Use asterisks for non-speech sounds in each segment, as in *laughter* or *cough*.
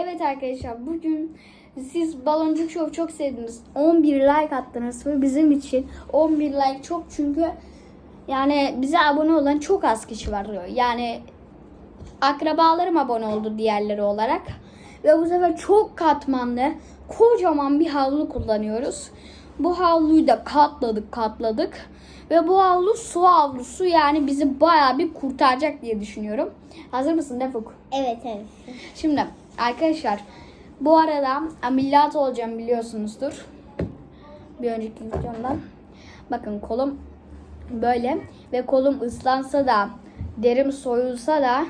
Evet arkadaşlar bugün siz Baloncuk Show çok sevdiniz. 11 like attınız ve bizim için 11 like çok çünkü yani bize abone olan çok az kişi var. Yani akrabalarım abone oldu diğerleri olarak. Ve bu sefer çok katmanlı kocaman bir havlu kullanıyoruz. Bu havluyu da katladık katladık. Ve bu havlu su havlusu yani bizi bayağı bir kurtaracak diye düşünüyorum. Hazır mısın Defuk? Evet evet. Şimdi arkadaşlar bu arada ameliyat olacağım biliyorsunuzdur. Bir önceki videomdan. Bakın kolum böyle ve kolum ıslansa da derim soyulsa da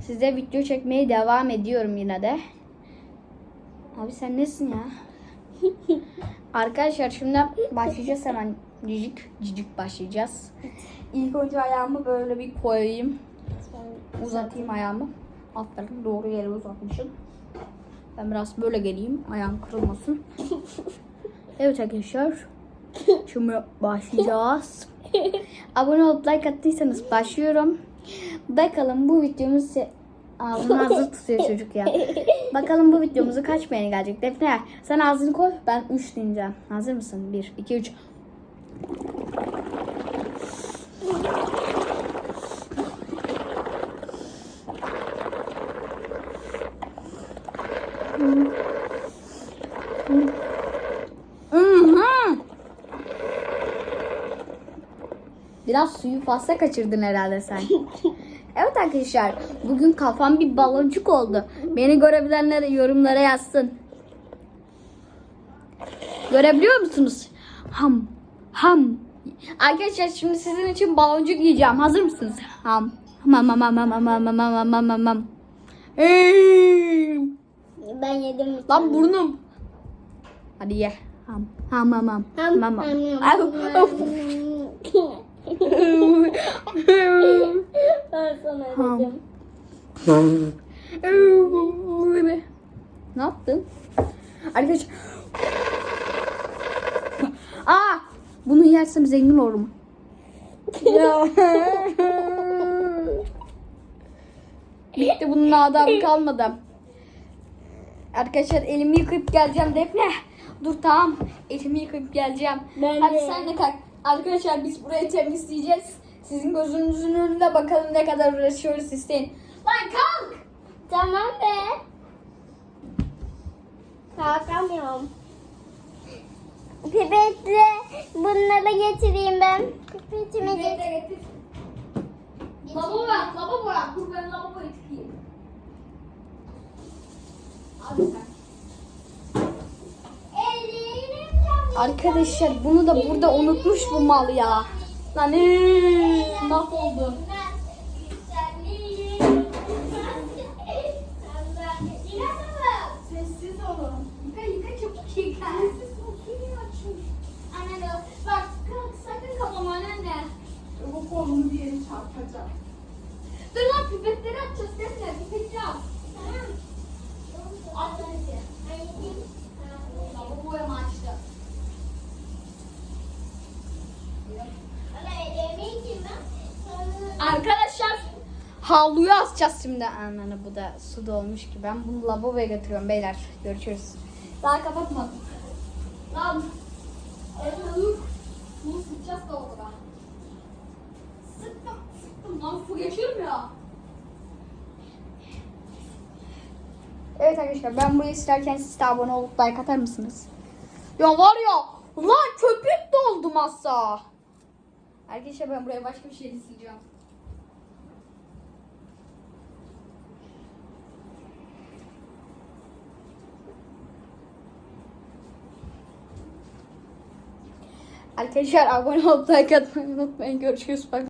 size video çekmeye devam ediyorum yine de. Abi sen nesin ya? *laughs* Arkadaşlar şimdi başlayacağız hemen cicik cicik başlayacağız. İlk önce ayağımı böyle bir koyayım. Uzatayım ayağımı. Aferin doğru yere uzatmışım. Ben biraz böyle geleyim. Ayağım kırılmasın. *laughs* Evet arkadaşlar. Şimdi başlayacağız. *laughs* Abone olup like attıysanız başlıyorum. Bakalım bu videomuz *laughs* Ağzını hazır tutuyor çocuk ya. Bakalım bu videomuzu kaç beğeni gelecek. Defne sen ağzını koy. Ben 3 diyeceğim. Hazır mısın? 1, 2, 3. Biraz suyu fazla kaçırdın herhalde sen. *laughs* Evet arkadaşlar bugün kafam bir baloncuk oldu. Beni görebilenler yorumlara yazsın. Görebiliyor musunuz? Ham ham. Arkadaşlar şimdi sizin için baloncuk yiyeceğim. Hazır mısınız? Ham. Ham ham ham ham ham ham ham ham ham ham ham. Ben yedim. Lan tane. burnum. Hadi ye. Ham ham ham ham. Ham, ham, ham. *laughs* Ben sana dedim. ne yaptın? Arkadaşlar. Aa, bunu yersem zengin olurum. *laughs* Bitti bunun adabı kalmadı. Arkadaşlar elimi yıkayıp geleceğim Defne. Dur tamam. Elimi yıkayıp geleceğim. Ben Hadi de. sen de kalk. Arkadaşlar biz burayı temizleyeceğiz. Sizin gözünüzün önünde bakalım ne kadar uğraşıyoruz isteyin. Lan kalk. Tamam be. Kalkamıyorum. Pipetle bunları getireyim ben. Pipetimi getir. Lavabo ver, lavabo ver. Dur ben lavaboyu Arkadaşlar bunu da burada unutmuş bu mal ya. Lan mahvoldu. Dur lan pipetleri atacağız Defne. Pipetleri at. Tamam. Arkadaşlar havluyu asacağız şimdi. Ananı bu da su dolmuş ki. Ben bunu lavaboya götürüyorum beyler. Görüşürüz. Daha kapatmadım. Lan dur. Bunu sıkacağız lavaboda. Sıktım. Sıktım lan su geçirmiyor. Evet arkadaşlar ben burayı silerken siz de abone olup like atar mısınız? Ya var ya lan köpük doldu masa. Arkadaşlar ben buraya başka bir şey sileceğim. Arkadaşlar abone olup like atmayı unutmayın. Görüşürüz. Bye.